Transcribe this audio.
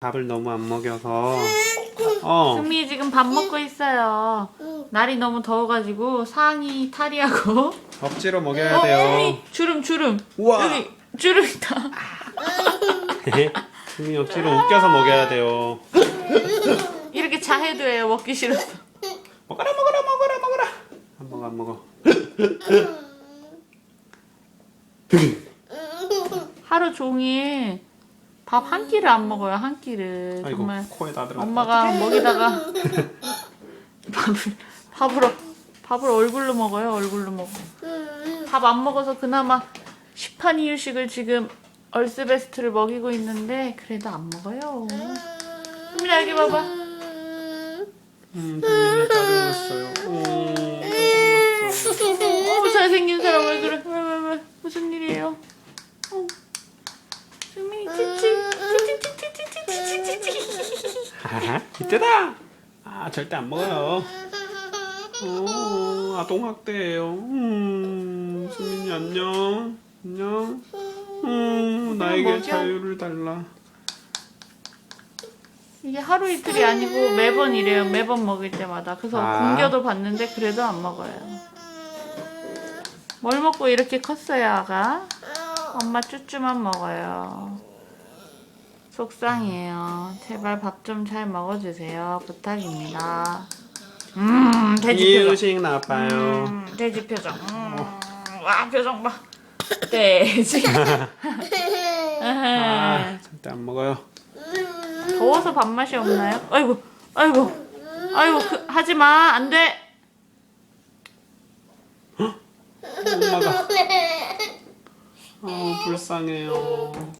밥을 너무 안 먹여서 어 승민이 지금 밥 먹고 있어요. 날이 너무 더워가지고 상의 탈의하고. 억지로 먹여야 어, 돼요. 승민이 주름 주름. 우와. 여기 주름 있다. 승민이 억지로 웃겨서 먹여야 돼요. 이렇게 자해도 해요. 먹기 싫어서. 먹어라 먹어라 먹어라 먹어라. 안 먹어 안 먹어. 하루 종일 밥 한 끼를 안 먹어요. 한 끼를 아이고 정말 코에 다. 엄마가 먹이다가 밥을 어- 밥을 얼굴로 먹어요. 얼굴로 먹어. 밥 안 먹어서 그나마 시판 이유식을 지금 얼스베스트를 먹이고 있는데 그래도 안 먹어요. 수민아 여기 봐봐. 음, 승민이 짜증났어요. 음, 짜증났어. 어 잘생긴 사람 왜 그래? 왜 왜 왜? 무슨 일이에요? 아하, 이때다. 아 절대 안 먹어요. 오, 아동학대예요. 음, 승민이 안녕. 안녕. 음, 나에게 뭐죠? 자유를 달라. 이게 하루 이틀이 아니고 매번 이래요. 매번 먹을 때마다. 그래서 아. 굶겨도 봤는데 그래도 안 먹어요. 뭘 먹고 이렇게 컸어요, 아가? 엄마 쭈쭈만 먹어요. 속상해요. 제발 밥 좀 잘 먹어주세요. 부탁입니다. 음, 돼지 표정. 이유식 나빠요. 음, 돼지 표정. 음, 와, 표정 봐. 돼지. 아, 절대 안 먹어요. 더워서 밥맛이 없나요? 아이고, 아이고, 아이고, 그, 하지 마, 안 돼. 엄마가. 어, 불쌍해요.